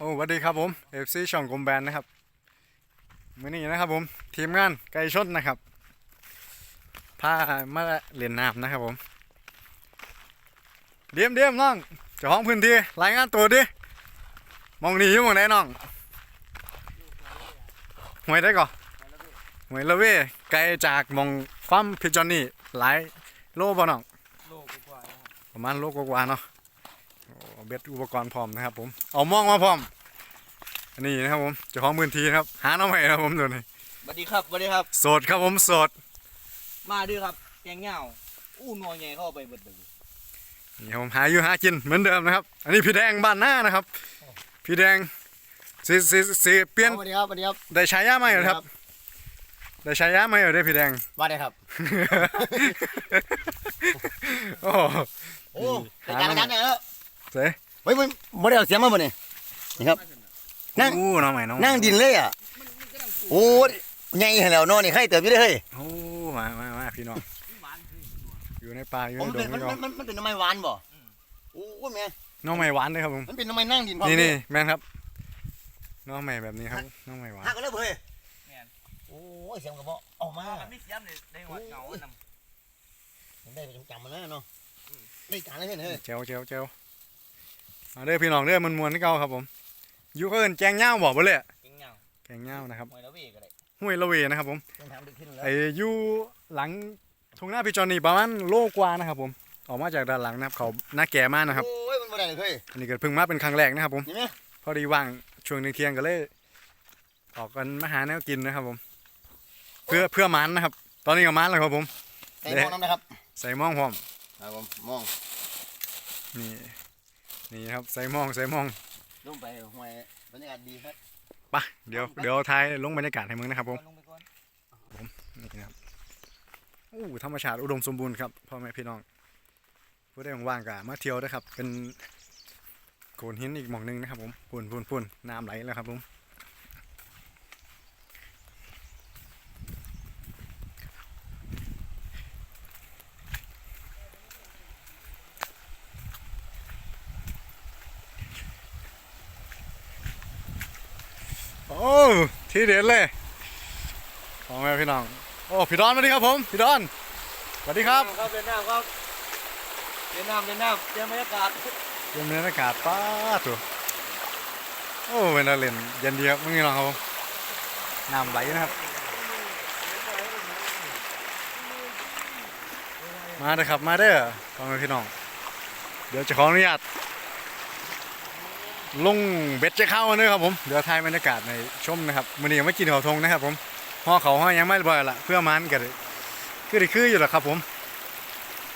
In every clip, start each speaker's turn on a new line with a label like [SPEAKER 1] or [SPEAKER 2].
[SPEAKER 1] โอ้สวัสดีครับผมเอฟซีช่องกลมแบนนะครับมื้อนี้นะครับผมทีมงานไก่ชนนะครับพามาเล่นน้ำนะครับผมเดียมเดียมน้องเจ้าของพื้นที่รายงานตัวดิมองหนีอยู่หมองไหนน้องหวยได้ก่อนหวยละเว้ไกลจากหมองฟาร์มพิจอนนี่หลายโลบ่น้อง
[SPEAKER 2] โลกกว่าๆครับ
[SPEAKER 1] ประมาณโลกกว่าๆเนาะโอ้ เบ็ดอุปกรณ์พร้อมนะครับ ผม เอามองมาพร้อม อันนี้นะครับผมเจ้าของพื้นที่นะครับ หาน้องใหม่ครับผมเดี๋ยวนี้
[SPEAKER 2] สวัสดีครับสวัสดีครับ
[SPEAKER 1] โสดครับผมโสด
[SPEAKER 2] มาด้วยครับแกงเหงาอู้นอยไงเข้าไปเบิดเลย
[SPEAKER 1] นี่ครับผมหาอยู่หากินเหมือนเดิมนะครับ อันนี้พี่แดงบ้านหน้านะครับ พี่แดงสีสีสีเปลี่ยน
[SPEAKER 3] สวัสดีครับสวัสดีครับ
[SPEAKER 1] ได้ฉายาใหม่เหรอครับ ได้ฉายาใหม่เหรอได้พี่แดง
[SPEAKER 3] ว่าได้ครับ
[SPEAKER 1] โอ้
[SPEAKER 3] โอ้รายการรายการเนี่ยเออ
[SPEAKER 1] เสย
[SPEAKER 3] เฮ้ยมันไม่ได้เอาเสียงมาบ่เนี่ยนี่ครับ นั่ง
[SPEAKER 1] อู้น้องใหม่น้องใหม่
[SPEAKER 3] นั่งดินเลยอะโอ้ยใหญ่แล้วเนอนนี่ใครเติบอยู่ได้เฮ้ย
[SPEAKER 1] โอ้มามามาพี่น้องอยู่ในป่าอยู่
[SPEAKER 3] ผม
[SPEAKER 1] ในด
[SPEAKER 3] เป็น
[SPEAKER 1] ง
[SPEAKER 3] มัน
[SPEAKER 1] นี่
[SPEAKER 3] มันมันเป็นน้ำไม้หวานบ่โอ้ยแม่
[SPEAKER 1] น้องใหม่หวานเลยครับผม
[SPEAKER 3] มันเป็นน้ำไม้นั่งดินพร้อม
[SPEAKER 1] นี่
[SPEAKER 3] เด้
[SPEAKER 1] นี่แม่นครับ น้องใหม่แบบนี้ครับ น้องใหม่หวาน
[SPEAKER 3] หักกันเลยเฮ้ยโอ้ยเสียงกระบอกออกมา
[SPEAKER 2] มันไม่เสียมเลยได้หัวเหงานำ
[SPEAKER 3] ผมได้ไปจำๆมันแล้วเนาะได้การเลยเฮ้ย
[SPEAKER 1] เจวเจวเจ วมาเด้อพี่น้องเด้อมันมวนที่เก่าครับผมอยูเขาเอินแกงเง่าบอกบ่เลยอะ
[SPEAKER 2] แกงเหงา
[SPEAKER 1] แกงเง่านะครับ
[SPEAKER 2] หอยละเวก็ได้
[SPEAKER 1] ห้วยละเวนะครับผม
[SPEAKER 3] ต้องทำดึกขึ้นแล้ว
[SPEAKER 1] ไอ้อยูหลังทุ่งหน้าพี่จอนนี่ประมาณโลกว่านะครับผมออกมาจากด้านหลังนะครับเขาหน้าแก่มากนะครับ
[SPEAKER 3] โอ้ยมันไม่ได้เลยเฮ้ย
[SPEAKER 1] อันนี้เกิดเพิ่งมาเป็นครั้งแรกนะครับผม
[SPEAKER 3] เห็นไหม
[SPEAKER 1] พอดีว่างช่วงเที่ยงๆก็เลยออกกันมาหาแนวกินนะครับผม เพื่อเพื่อมันนะครับ ตอนนี้ก็มันแล้วครับผม
[SPEAKER 3] ใส่หม้อน้ำนะครับ
[SPEAKER 1] ใส่หมองพร้อม
[SPEAKER 3] ครับผมมอง
[SPEAKER 1] นี่ นี่ครับใส่หมองใส่หมอง
[SPEAKER 3] ลงไปห่วยบรรยากาศดีครับ
[SPEAKER 1] ไปะเดี๋ยวเดี๋ยวท้ายลงบรรยากาศให้มึงนะครับผม
[SPEAKER 2] ลงไปก่อน
[SPEAKER 1] นี่นะครับอู้ธรรมชาติอุดมสมบูรณ์ครับพ่อแม่พี่น้องผู้ได้ว่างๆกะมาเที่ยวนะครับ เป็นโขดหินอีกหม่องหนึงนะครับผมปุ่นปุ่นปุ่นน้ำไหลแล้วครับผม โอ้ที่เด็ดเลยพ่อแม่พี่น้องโอ้พี่ดอนสวัสดีครับผมพี่ดอนสวัสดีครับ
[SPEAKER 2] ครับเล่นน้ำครับเล่นน้ำเล่นน้ำเตรียมบรรยากาศ
[SPEAKER 1] เย็นบรรยากาศป้าดตัวโอ้เป็นอะไรเล่นเย็นดีครับมึงนี่น้องครับผมน้ำไหลนะครับ มาเด้อครับมาเด้อพ่อแม่พี่น้อง เดี๋ยวจะขออนุญาต ลงเบ็ดจะเข้าเนื้อครับผมเดี๋ยวถ่ายบรรยากาศในชมนะครับมื้อนี้ยังไม่กินข้าวทงนะครับผมห่อเขาห่อยังไม่บ่อยละเพื่อมันกันคือด้คืออยู่แล้วครับผม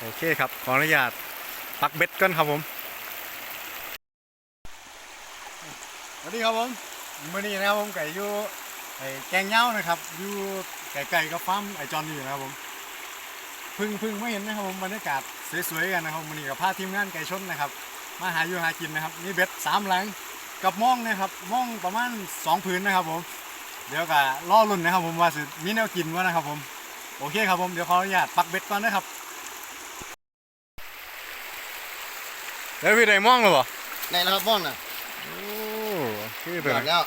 [SPEAKER 1] โอเคครับ ขออนุญาตปักเบ็ดก่อนครับผมสวัสดีครับผมมื่อนี้นะครับผมไก่อยู่ไอ้แกงเหย้านะครับอยู่ไก่ไก่กับฟาร์มไอจอนนี่นะครับผมพึ่งพึ่งไม่เห็นนะครับผมบรรยากาศสวยๆกันนะครับมื่อนี้กับพาทีมงานไก่ชนนะครับ มาหาอยู่หากินนะครับนี่เบ็ดสามหลังกับม่องนะครับม่องประมาณสองผืนนะครับผมเดี๋ยวก็ล่อลุ่นนะครับผมว่าสิมีแนวกินวะนะครับผมโอเคครับผมเดี๋ยวขออนุญาตปักเบ็ดก่อนนะครับเดี๋ยวพี่ได้ม่องหรือเปล่า
[SPEAKER 3] ในแล้วครับม่องน่ะ
[SPEAKER 1] โอ้คือ
[SPEAKER 3] ห
[SPEAKER 1] ตั
[SPEAKER 3] ย
[SPEAKER 1] ว
[SPEAKER 3] อดแล้ว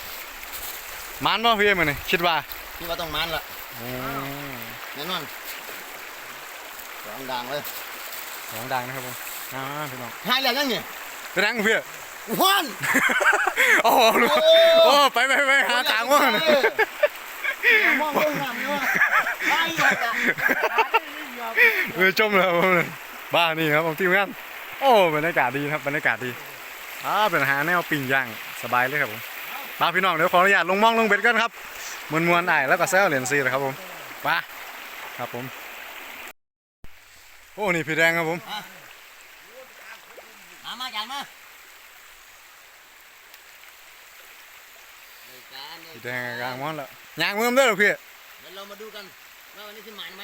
[SPEAKER 1] มันป่ะพี่มันนี่คิดว่า
[SPEAKER 3] ที่ว่าต้องมันละ
[SPEAKER 1] โอ้
[SPEAKER 3] แน่นอนสองดังเลย
[SPEAKER 1] สองดังนะครับผม อ่าพี่น้อง
[SPEAKER 3] หายแล้วยังเนี่ย
[SPEAKER 1] ไปนั่งพี่
[SPEAKER 3] ว้าน
[SPEAKER 1] โอ้โหลูก
[SPEAKER 3] โอ้
[SPEAKER 1] โอ้ไปไปไปหากลางว่าง
[SPEAKER 3] มองเบิ่งน้ำนี่ว่าไอ้ยอดอะ
[SPEAKER 1] เออจมเลยครับผมบ้านี่ครับผมทีมงานโอ้บรรยากาศดีนะครับบรรยากาศดีอ่าเป็นอาหารแนวปิ้งย่างสบายเลยครับผมมาพี่น้องเดี๋ยวขออนุญาตลงมองลงเบ็ดกันครับมวนมวนๆได้แล้วก็แซวเหรียญซีนะครับผมไปครับผม โอ้นี่พี่แดงครับผม
[SPEAKER 3] มามาจานมา
[SPEAKER 1] พี่ แดงกลางมอนแล้วยางมือมเด้อเหรอพี่
[SPEAKER 3] เดี๋ยวเรามาดูกันว่าวันนี้สิหมันไหม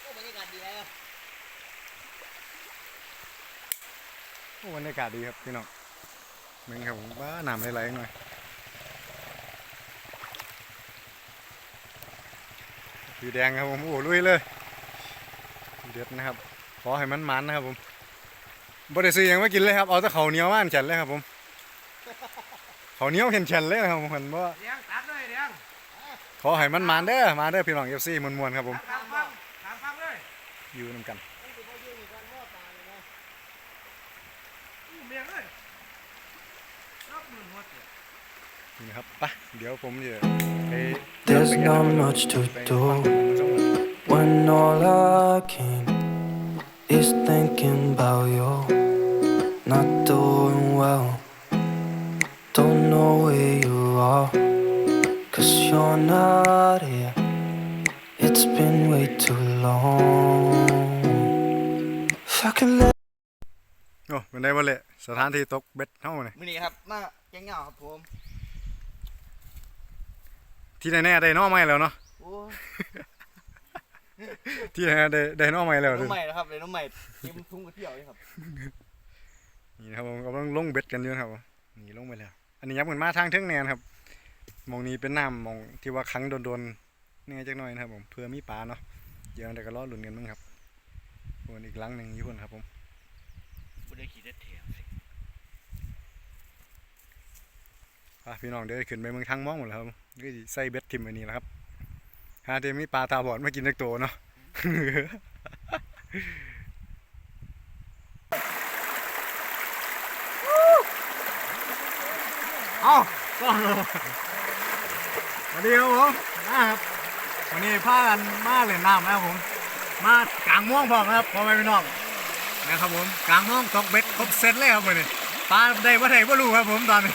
[SPEAKER 3] โอ้บรรยากาศดีแล้ว
[SPEAKER 1] โอ้บรรยากาศดีครับพี่น้องเมืองครับผมว่าน้ำไหลๆหน่อยพี่แดงครับผมโอ้ลุยเลยเด็ดนะครับ ขอให้มันมันนะครับผม บ่ได้ซื้อหยังมากินเลยครับ เอาแต่ข้าวเหนียวมาอันแข็นเลยครับผมข้าวเหนียวแข็นๆเลยนะครับผมเห็นบ่
[SPEAKER 2] เลี้ยงตัดเลยเลี้ยง
[SPEAKER 1] ขอให้มันมานเด้อมาเด้อพี่น้อง FC มวนๆครับผม
[SPEAKER 2] ถามฟังถามฟังเลย
[SPEAKER 1] อยู่นํกัน
[SPEAKER 2] อู้เมียงเลยรับมือหัวเสีย
[SPEAKER 1] นี่นะครับไปเดี๋ยวผมจะไป
[SPEAKER 4] There's not much to do when all I can is thinking It's been way too long. If I can let
[SPEAKER 1] โอ้เป็นได้บ่เลยสถานที่ตกเบ็ดเฮานี่
[SPEAKER 2] มื้อนี้ครับมาแกงเหงาครับผม
[SPEAKER 1] ที่แน่ๆได้หน้อใหม่แล้วเนาะ
[SPEAKER 2] โอ้
[SPEAKER 1] ที่แน่ๆได้ได้หน้อใหม่แล้ว
[SPEAKER 2] น้
[SPEAKER 1] เด้
[SPEAKER 2] อง
[SPEAKER 1] อ
[SPEAKER 2] ใหม่นะครับเลยน้องใหม่เตรียมทุ่งกระเที่ยวเลยครับ
[SPEAKER 1] นี่นะครับผมกำลังลงเบ็ดกันอยู่นะครับนี่ลงไปแล้ว อันนี้ยับกันมาทางเทิงแนนครับหมองนี้เป็นน้ำหมองที่ว่าขังโดนๆ เนี่ยจักหน่อยนะครับผมเพื่อมีปลาเนาะเดี๋ยวเดี๋ยวก็รอลุ้นกันมั้งครับส่วนอีกหลังหนึ่งอยู่พุ่นครับผม
[SPEAKER 2] บ่ได้ขี่ได้เถียง
[SPEAKER 1] อะพี่น้องเดี๋ยวขึ้นไปเมืองทางมองหมดแล้วครับก็สิใส่เบ็ดทิมไว้นี่แหละครับหาเดี๋ยวมีปลาตาบอดมากินจักตัวเนาะเอ้าก็สวัสดีครับผมนะครับ วันนี้พากันมาเล่นน้ำนะครับผม มากลางม่วงพร้อมครับพอแม่พี่น้องนะครับผมกลางม่วงตกเบ็ดครบเซตเลยครับวันนี้ปลาได้บ่ได้บ่รู้ครับผมตอนนี้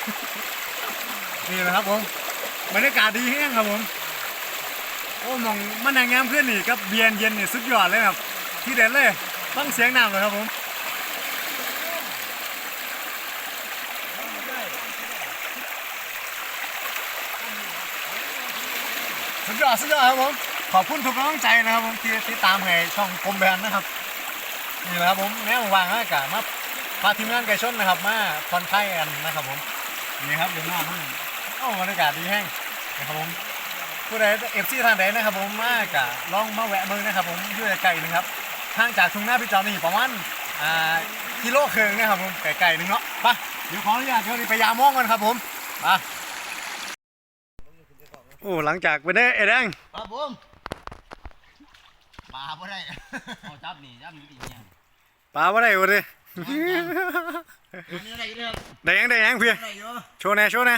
[SPEAKER 1] นี่แหละครับผมบรรยากาศดีแห้งครับผมโอ้มองมันนางงามขึ้นนี่กับเบียร์เย็นนี่สุดยอดเลยครับที่เด็ดเลยฟังเสียงน้ำเลยครับผม สุดยอดสุดยอดครับผมขอบคุณทุกกำลังใจนะครับผมที่ที่ตามให้ช่องกลมแบนนะครับนี่แหละครับผมแนววางอากาศมาพาทีมงานไก่ชนนะครับมาคอนไทยกันนะครับผมนี่ครับเดี๋ยวหน้ามันโอ้บรรยากาศดีแห้งนะครับผมผู้ใดเอฟซีทางใดนะครับผมมากะลองมาแวะเมืองนะครับผมอยู่ไกลๆนึงครับห่างจากทุ่งหน้าพี่จอมนี่ประมาณอ่ากิโลเครึ่งนะครับผมไกลๆนึงเนาะไปเดี๋ยวขออนุญาตเดี๋ยวนี้ไปยามองกันครับผมไป โอ้หลังจากไปได้เอ็ดแดง
[SPEAKER 2] ครับผมปลาบ่ได้เอาจับนี่จับนี่ดิเนี่ย
[SPEAKER 1] ปลาว่าได้บ่ดิ
[SPEAKER 2] นี่อะไรอยู่เนี่ย
[SPEAKER 1] ได้ยังได้ยังพี่
[SPEAKER 2] อะไรอยู่
[SPEAKER 1] โชว์แหน่โชว์แหน่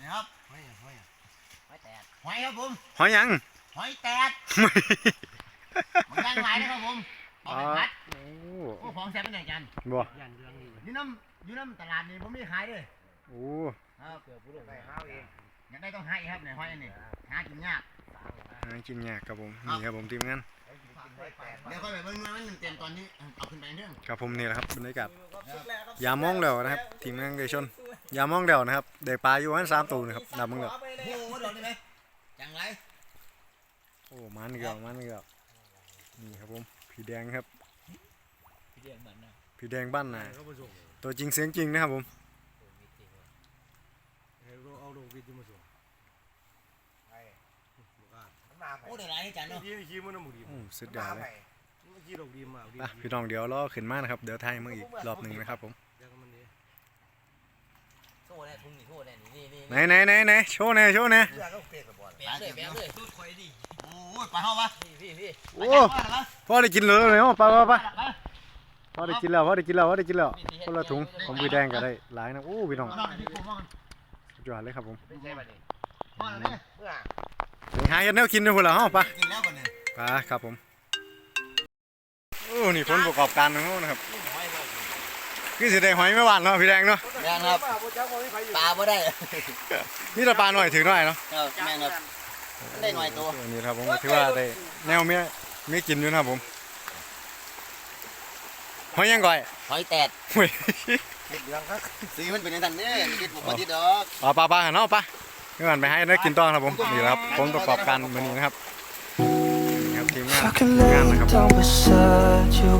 [SPEAKER 2] นี่ครับหอยหอยหอยแตกหอยครับผม
[SPEAKER 1] หอยยัง
[SPEAKER 2] หอยแตกมันย่างหลายนะครับผมเอาไปพัด
[SPEAKER 1] โอ้
[SPEAKER 2] โอ้ของแซ่บเป็นไงกัน
[SPEAKER 1] บ่
[SPEAKER 2] ยันเรื่องนี้อยู่น้ำอยู่น้ำตลาดนี่ผมมีขายเลย
[SPEAKER 1] โอ้
[SPEAKER 2] ครับเกือบผู้ลงไปหาเอง อยากได้ต้องให้ครับในหอยอันนี้หากินยาก
[SPEAKER 1] หากินยากครับผมนี่ครับผมทีมงาน
[SPEAKER 2] เดี๋ยวค่อยไปเบิ่งว่ามันเต็มตอนนี้เอาขึ้นไปเรื่อง
[SPEAKER 1] ครับผมนี่แหละครับบรรยากาศยามมองแล้วนะครับทีมงานไก่ชนยามมองแล้วนะครับได้ปลาอยู่ประมาณสามตัวนะครับนับมึงแล้ว
[SPEAKER 2] โอ้โหโดนได้ไหมจังไร
[SPEAKER 1] โอ้มันเกือบมันเกือบนี่ครับผมผีแดงครับ
[SPEAKER 2] พี่เดียนเหมือนนะ
[SPEAKER 1] ผีแดงบ้านนาตัวจริงเสียงจริงนะครับผม
[SPEAKER 2] โอ้เดี๋ย วไรให้จันเนาะ
[SPEAKER 1] โอ้สุดยอดเลยไปพี่น้องเดี๋ยวรอขึ้นมานะครับ เดี๋ยวไทยมาอีกรอบหนึ่งนะครับผม
[SPEAKER 2] โซ่แน่ทุ่งนี่โซ่แน่นี่นี่
[SPEAKER 1] ไหนไหนไหนไหนโชว์แหน่โชว์แหน่
[SPEAKER 2] แปะเลยแปะเลยตูดคอยดิโอ้ยไปห้องวะพี่พี่พี่
[SPEAKER 1] โอ้พ่อได้กินเลยไหมพ่อไปไปไปพ่อได้กินแล้วพ่อได้กินแล้วพ่อได้กินแล้วคนละถุงของพี่แดงก็ได้หลายนะโอ้พี่น้องสุดยอดเลยครับผม
[SPEAKER 2] ไม่ใช่ป่ะนี่ พ่อเลยเพื่อ
[SPEAKER 1] ไปหาเฮ็ดแนวกินด้วยพุ่นล่ะเฮาไป
[SPEAKER 2] กินแล้วป่ะเนี่ย
[SPEAKER 1] ไปครับผมโอ้นี่ผลประกอบการของเฮานะครับคือสิได้หอยไม่หวานเนาะพี่แดงเนาะ
[SPEAKER 2] แม่ครับปลาบ่ได้
[SPEAKER 1] มีแต่ปลาหน่อยถือหน่อยเนาะ
[SPEAKER 2] เออแม่ครับได้หน่อยตัว
[SPEAKER 1] อันนี้ครับผมก็ถือว่าได้แนวเมียมีกินอยู่นะครับผมหอยยังก่อย
[SPEAKER 2] หอยแตด
[SPEAKER 1] เฮ้ย
[SPEAKER 2] สีมันเป็นอย่างนั้นเนี่ยคิดบุกมาที่ดอก
[SPEAKER 1] ปลาปลาปลาหันเนาะปลา เมื่อวานไปให้ได้กินต่อครับผมนี่แหละครับผลประกอบการมื้อนี้นะครับนี่ครับทีมงาน
[SPEAKER 4] If I can
[SPEAKER 1] ทีมงาน
[SPEAKER 4] lay
[SPEAKER 1] นะครับ
[SPEAKER 4] down beside you,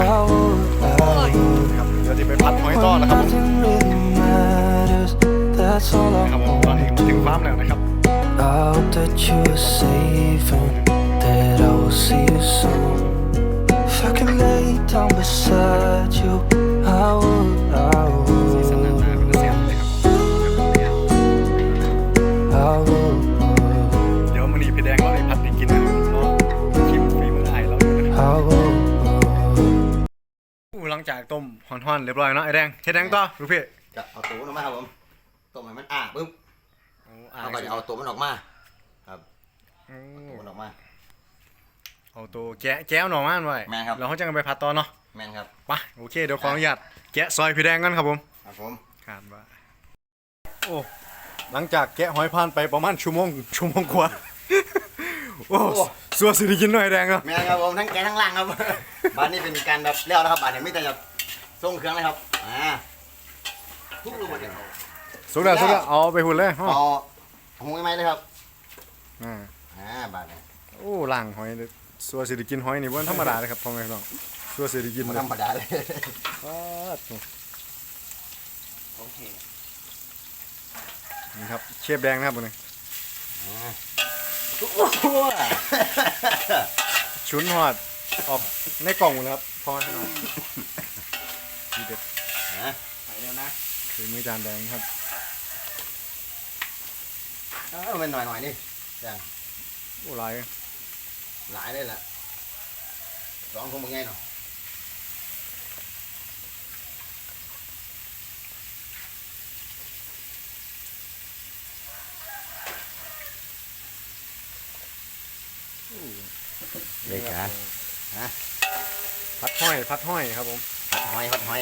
[SPEAKER 4] I would, I would.
[SPEAKER 1] ครับเดี๋ยวจะไปพัดหอยต่อแล้วครับผม
[SPEAKER 4] Nothing really matters. That's all
[SPEAKER 1] นะ
[SPEAKER 4] I
[SPEAKER 1] ครับผมตอนนี้
[SPEAKER 4] wanna
[SPEAKER 1] มาถึง
[SPEAKER 4] do.
[SPEAKER 1] ฟาร์มแล้วนะครับ
[SPEAKER 4] I hope that you are safe and that I will see you soon. If I can lay down beside you, I would, I
[SPEAKER 1] สี จากต้มฮ้อนๆเรียบร้อยเนาะไอ้แดงเฮ็ดแดงต่อลูกพี่
[SPEAKER 3] จะเอาตัวมันออกมาครับผมต้มให้มันอ่าปึ๊บ
[SPEAKER 1] โอ้อ่า
[SPEAKER 3] เราก็จะเอาตัวมันออกมา ครับ
[SPEAKER 1] โอ้
[SPEAKER 3] ตัวมันออกมา
[SPEAKER 1] เอาตัวแกะแก้วหน่อมันไว้
[SPEAKER 3] แม่นครับ
[SPEAKER 1] แล้วเขาจะกันไปพัดต่อเนาะ
[SPEAKER 3] แม่นครับ
[SPEAKER 1] ไปโอเคเดี๋ยวขออนุญาตแกะซอยพี่แดงกันครับผม
[SPEAKER 3] ครับผม
[SPEAKER 1] ขาดว่าโอ้หลังจากแกะหอยพานไปประมาณชั่วโมงชั่วโมงกว่า โอ้สัวสิได้กินหน่อยแดงเนาะ
[SPEAKER 3] แม่นครับผมทั้งแกะทั้งล่างครับ บ้านนี้เป็นการแบบเลี้ยวนะครับบ้านนี้ไม่แต่จะส่งเครื่องเลยครับ อ่าทุกรูปหมดเลย
[SPEAKER 1] สุดแล้วสุดแล้วเอาไปหุ่นเลยฮะ
[SPEAKER 3] เอาหุงไหมเลยครับ
[SPEAKER 1] อ่า
[SPEAKER 3] อ่าบ้านนี้
[SPEAKER 1] โอ้ล่างหอยเลยสัวสิได้กินหอยนี่บ่ธรรมดาเลยครับพ่อแม่พี่น้องสัวสิได้กิน
[SPEAKER 3] มัน
[SPEAKER 1] เลย
[SPEAKER 3] ธรรมดาเลย
[SPEAKER 1] ป๊าดโอ้
[SPEAKER 3] โอเค
[SPEAKER 1] นี่ครับเชฟแดงนะครับผมนี่
[SPEAKER 3] โอ้โห
[SPEAKER 1] ชุนหอดออกในกล่องหมดแล้วครับพ่อแม่พี่น้องทีเด็ด
[SPEAKER 3] นะ
[SPEAKER 1] ไปแล้วนะคือมือจานแดงครับ
[SPEAKER 3] เอาเป็นหน่อยหน่อยๆนี่จัง
[SPEAKER 1] โอ้หลาย
[SPEAKER 3] หลายเลยล่ะสองคนมึงไงเนาะ เลยจ้า
[SPEAKER 1] พัดห้อยพัดห้อยครับผม
[SPEAKER 3] ผัดหอยผัดหอย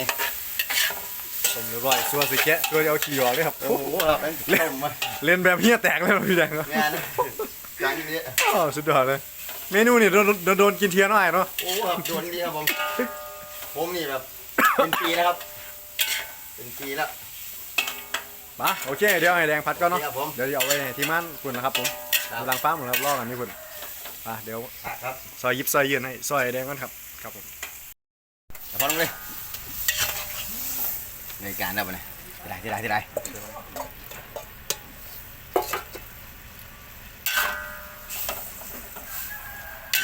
[SPEAKER 1] ผมเรียบร้อยสัวสิแกะสัวจะเอาขี้ออกเลยครับ
[SPEAKER 3] โอ้โหครับเป็นต้มมา
[SPEAKER 1] เล่นแบบเฮียแตกเลยครับพี่แดงครับ
[SPEAKER 3] งานจานนี้
[SPEAKER 1] อ้าวสุดยอดเลย เมนูนี่โดนโดนโดนกินเทียนหน่อยเนาะ
[SPEAKER 3] โอ้ครับโดนดีครับผมผมนี่แบบเป็นปีแล้วครับ เป็นปีแล้ว
[SPEAKER 1] มาโอเคเดี๋ยวให้แดงพัดก่อนเนาะ
[SPEAKER 3] ครับผม
[SPEAKER 1] เดี๋ยวจะเอาไว้ให้ทีมงานคุณนะครับผม
[SPEAKER 3] ครับ
[SPEAKER 1] กำลังฟ้าหมดครับรอกันนี่คุณ อะเดี๋ยว
[SPEAKER 3] ครับ
[SPEAKER 1] ซอยยิบซอยยืนให้ซอยแดงก่อนครับครับผม
[SPEAKER 3] เดี๋ยวพอลงเลยในการได้ปะเนี่ยที่ได้ที่ได้ที่ได้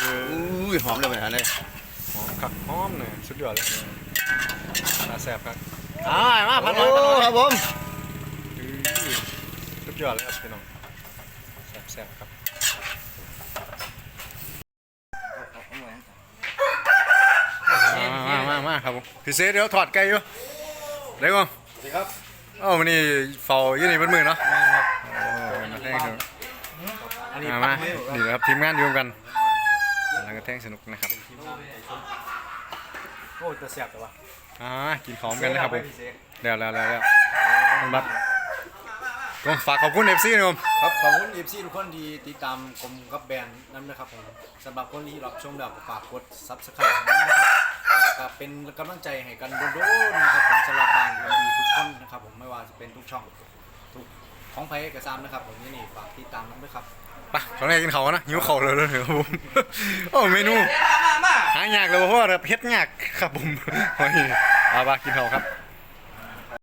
[SPEAKER 3] อุ้ยหอมเลยมันเลย
[SPEAKER 1] หอมคักหอมเนี่ยสุดยอดเลยน่าแซ่บครับอ่ามาพัดหน่
[SPEAKER 3] โอ้
[SPEAKER 1] อยพัดหน่อย
[SPEAKER 3] ครับผม
[SPEAKER 1] อื้อสุดยอดเลยครับพี่น้องแซ่บๆครับมามามามา ครับผมพี่เซเดี๋ยวถอดไก่อยู่เดี๋ยวก่อน
[SPEAKER 3] สวัสดีครับ
[SPEAKER 1] เอ้าวันนี้เฝ้าอยู่นี่เบนมือเนาะโอ้มาแท่งสนุกมามานี่นะครับทีมงานอยู่กันแล้วก็แท่งสนุกนะครับ
[SPEAKER 2] โอ้จะเสียบแต่ว่า
[SPEAKER 1] อ่ากินของกันนะครับผมแล้วแล้วแล้วแล้วคุณบัตรก็ฝากขอบคุณเอฟซีนะครับผม
[SPEAKER 2] ครับขอบคุณเอฟซีทุกคนที่ติดตามกรมกับแบรนด์นั้นนะครับผมสำหรับคนที่รับชมแล้วก็ฝากกดซับสไครต์นะครับ แล้วก็เป็นกำลังใจให้กันโดนๆนะครับผมสำหรับบ้านดีทุกคนนะครับผมไม่ว่าจะเป็นทุกช่องทุกของไผ่กระซามนะครับผมนี่นี่ฝากติดตามน้องด้วยครับ
[SPEAKER 1] ไปตอนแรกกินเขาวนะหิวเขาวเลยเลยครับผมโอ้เมนูหายากเลยเพราะว่าเผ็ดยากครับผมโอ้ยเอาไปกินเขาวครับ